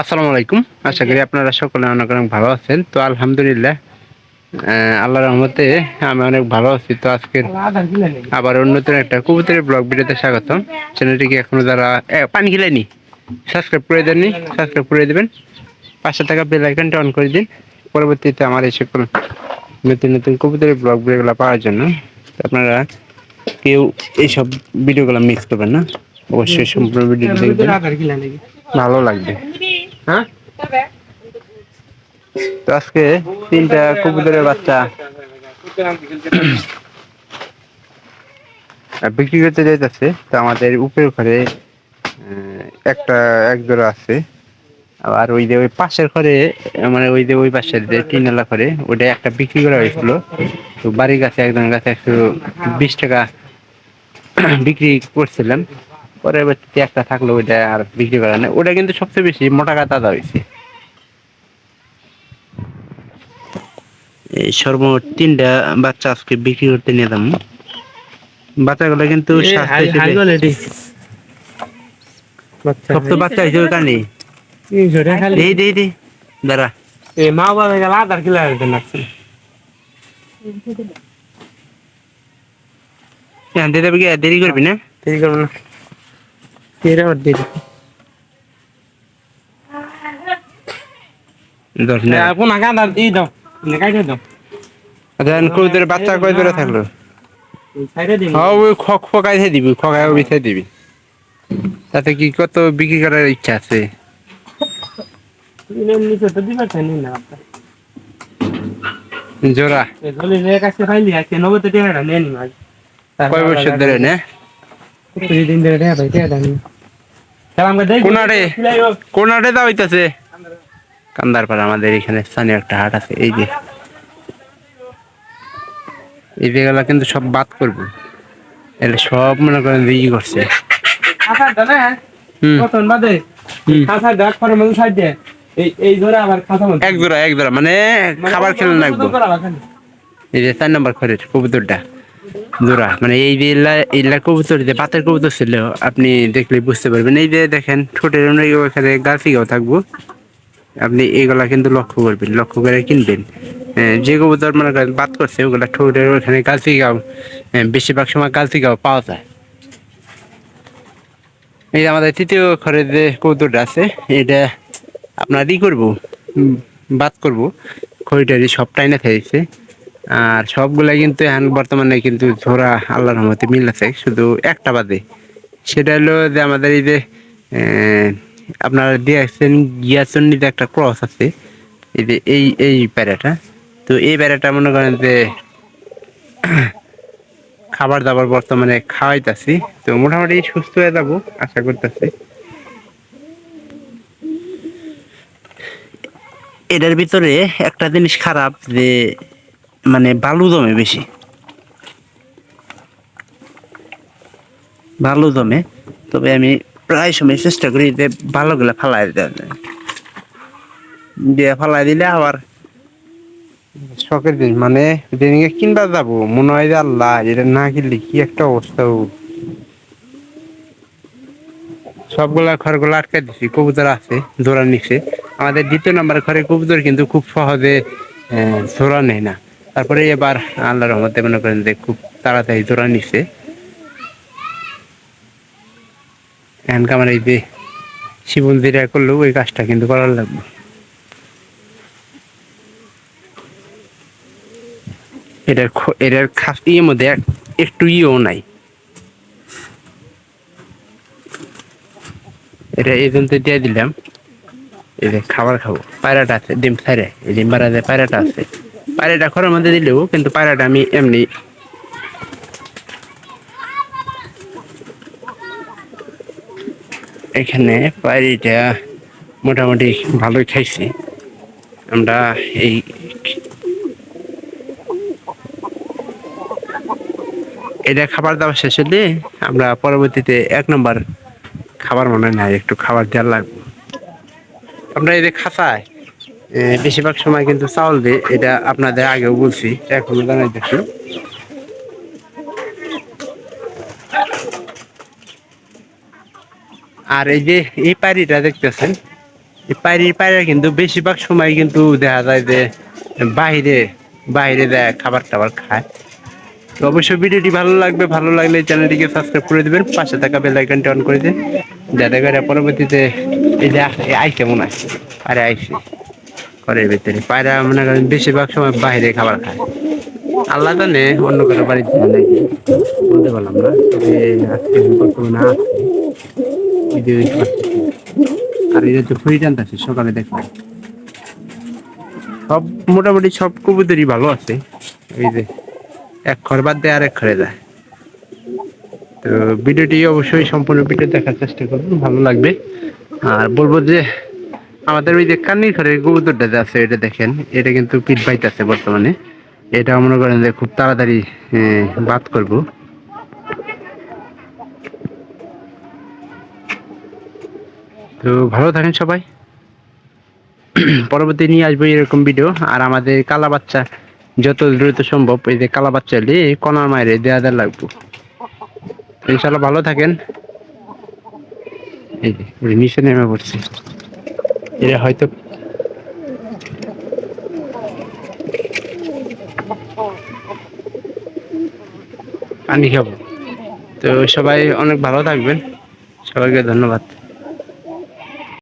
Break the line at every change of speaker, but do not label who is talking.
আসসালামু আলাইকুম। আশা করি আপনারা সকলে অনেক অনেক ভালো আছেন। তো আলহামদুলিল্লাহ আল্লাহ রহমতে আমি অনেক ভালো আছি। তো আজকে আবার নতুন একটা কবুতরের ব্লগ ভিডিওতে স্বাগতম। চ্যানেলটিকে এখনও যারা পানি গিলাইনি সাবস্ক্রাইব করে দেননি সাবস্ক্রাইব করে দেবেন। পাঁচশো টাকা বেল আইকনটা অন করে দিন। পরবর্তীতে আমার এই সকল নতুন নতুন কবুতরের ব্লগ ভিডিওগুলো পাওয়ার জন্য আপনারা কেউ এইসব ভিডিওগুলো মিস করবেন না। অবশ্যই সম্পূর্ণ ভিডিও দেখবেন। ভালো লাগবে। হ্যাঁ? তো আজকে তিনটা কবুতরের বাচ্চা। বিক্রি করতে যাইতেছে, তো আমাদের উপরে ঘরে একটা, এক জোড়া আছে। আর ওই যে ওই পাশের ঘরে মানে ওই যে ওই পাশের যে তিনলা ঘরে ওটা একটা বিক্রি করা হয়েছিল। তো বাড়ির কাছে একজনের কাছে একশো বিশ টাকা বিক্রি করছিলাম। পরবর্তীতে একটা থাকল ওইটা আর বিক্রি করা না ওটা কিন্তু সবচেয়ে বেশি মোটা কাতা দেওয়া হয়েছে এই সর্বমোট তিনটা বাচ্চা আজকে বিক্রি করতে নিয়ে যাব। বাচ্চাগুলো কিন্তু স্বাস্থ্য সব তো বাচ্চা হিসেবে কানি। দেই দেই দেই দাঁড়া।
মা বাবা গেল আধার কিলো লাগছে
আনতে দেরি করবি না?
ঠিক আছে না। এরা দিয়ে দাও
আচ্ছা বাচ্চা কয় থাকল? হ্যাঁ ওই খক ফকাই দিবি খকায় বিছাই দিবি। তাতে কি কত বিক্রি করার ইচ্ছা আছে? জোড়া। কয় বছর ধরে না?
ধরে টাকা
দাও হইতাছে আমাদের এখানে স্থানীয় একটা হাট আছে এই যে। এই জায়গাগুলো কিন্তু সব বাদ করব। এটা সব মনে করেন ই করছে। এক জোড়া এক জোড়া মানে খাবার খেলে লাগবো এই যে চার নম্বর ঘরের কবুতরটা জোড়া মানে এই যে ইল্লা কবুতর, যে বাতের কবুতর ছিল, আপনি দেখলে বুঝতে পারবেন। এই যে দেখেন, ঠোঁটের অনেক ওখানে গাছিগাও থাকব, আপনি এগুলা কিন্তু লক্ষ্য করবেন, লক্ষ্য করে কিনবেন। যে কবুতর মনে করেন বাদ করছে, ওগুলা ঠোঁটের ওখানে গাছিগাও বেশিরভাগ সময় গাছিগাও পাওয়া যায়। এই আমাদের তৃতীয় ঘরের যে কবুতরটা আছে, এটা আপনার ই করব বাদ করব। খড়িটারি সবটাই না থাকছে আর সবগুলাই কিন্তু এখন বর্তমানে কিন্তু ঝোরা আল্লাহর রহমতে মিল আছে শুধু একটা বাদে। সেটা হলো যে আমাদের এই যে আপনারা দিয়েছেন গিয়াচন্ডিতে একটা ক্রস আছে। এই যে এই এই প্যারাটা। তো এই প্যারাটা মনে করেন যে খাবার দাবার বর্তমানে খাওয়াইতাছি। তো মোটামুটি সুস্থ হয়ে যাব, আশা করতেছি। এটার ভিতরে একটা জিনিস খারাপ যে মানে বালু দমে বেশি। বালু দমে, তবে আমি প্রায় সময় চেষ্টা করি যে বালুগুলা ফালাই দিতে দিয়ে ফালাই দিলে আবার শখের জিনিস মানে যেদিকে কিনবা যাব, মনে হয় যে আল্লাহ, এটা না কিনলে কি একটা অবস্থা। সবগুলা ঘরগুলো আটকে দিছি, কবুতর আছে, জোড়া নিচ্ছে আমাদের দ্বিতীয় নাম্বার ঘরে কবুতর কিন্তু খুব সহজে জোড়া নেয় না। তারপরে এবার আল্লাহ রহমতে মনে করেন যে খুব তাড়াতাড়ি জোড়া নিচ্ছে এখন আমার এই যে শিবন যেটা করল, ওই কাজটা কিন্তু করার লাগবে। এটার এটার খাস ইয়ের মধ্যে একটু ইয়েও নাই। এটা এই জন্য দিয়ে দিলাম। এই যে খাবার খাব। পায়রাটা আছে, ডিম ছাড়ে। এই ডিম পাড়া যে পায়রাটা আছে। পায়রাটা ঘরের মধ্যে দিলেও কিন্তু পায়রাটা আমি এমনি এখানে পায়রিটা মোটামুটি ভালোই খাইছি। আমরা এই এটা খাবার দাবার শেষ হলে আমরা পরবর্তীতে এক নম্বর খাবার মনে নাই একটু খাবার দেওয়ার লাগবে। আমরা এই যে বেশিরভাগ সময় কিন্তু চাউল দিই এটা আপনাদের আগেও বলছি, এখনও জানাই দেখি। আর এই যে, এই পাড়িটা দেখতেছেন, এই পায়রি পায়রা কিন্তু বেশিরভাগ সময় কিন্তু দেখা যায় যে, বাইরে বাইরে দেয় খাবার টাবার খায়। তো অবশ্যই ভিডিওটি ভালো লাগবে, ভালো লাগলে চ্যানেলটিকে সাবস্ক্রাইব করে দিবেন, পাশে থাকা বেল আইকনটি অন করে দিন, যাতে করে পরবর্তীতে এই যে আইসে মনে হয় আরে আইসে। ঘরের ভিতরে। পায়রা মনে করেন বেশিরভাগ সময় বাইরে খাবার খায়। আল্লাহ জানে অন্য কারও বাড়ির জন্য নাকি। বলতে পারলাম না, তবে আজকে বর্তমানে আছে। আর এটা তো ফুরি টানতেছে সকালে দেখলাম। সব মোটামুটি সব কবুতরই ভালো আছে। এই যে এক ঘর বাদ দিয়ে আরেক ঘরে যায়। তো ভিডিওটি অবশ্যই সম্পূর্ণ ভিডিও দেখার চেষ্টা করুন ভালো লাগবে। আর বলব যে আমাদের ওই যে কান্নির ঘরের কবুতরটা যে আছে, এটা দেখেন, এটা কিন্তু পিঠ বাইতেছে বর্তমানে। এটা মনে করেন যে খুব তাড়াতাড়ি বাদ করব। তো ভালো থাকেন সবাই। পরবর্তী নিয়ে আসব এরকম ভিডিও আর আমাদের কালা বাচ্চা যত দ্রুত সম্ভব, এই যে কালা বাচ্চা এলে কনার মায়ের দেয়া দেওয়া লাগবো। ইনশাল্লাহ ভালো থাকেন। এই যে নিচে নেমে পড়ছে। এটা হয়তো পানি খাব। তো সবাই অনেক ভালো থাকবেন। সবাইকে ধন্যবাদ।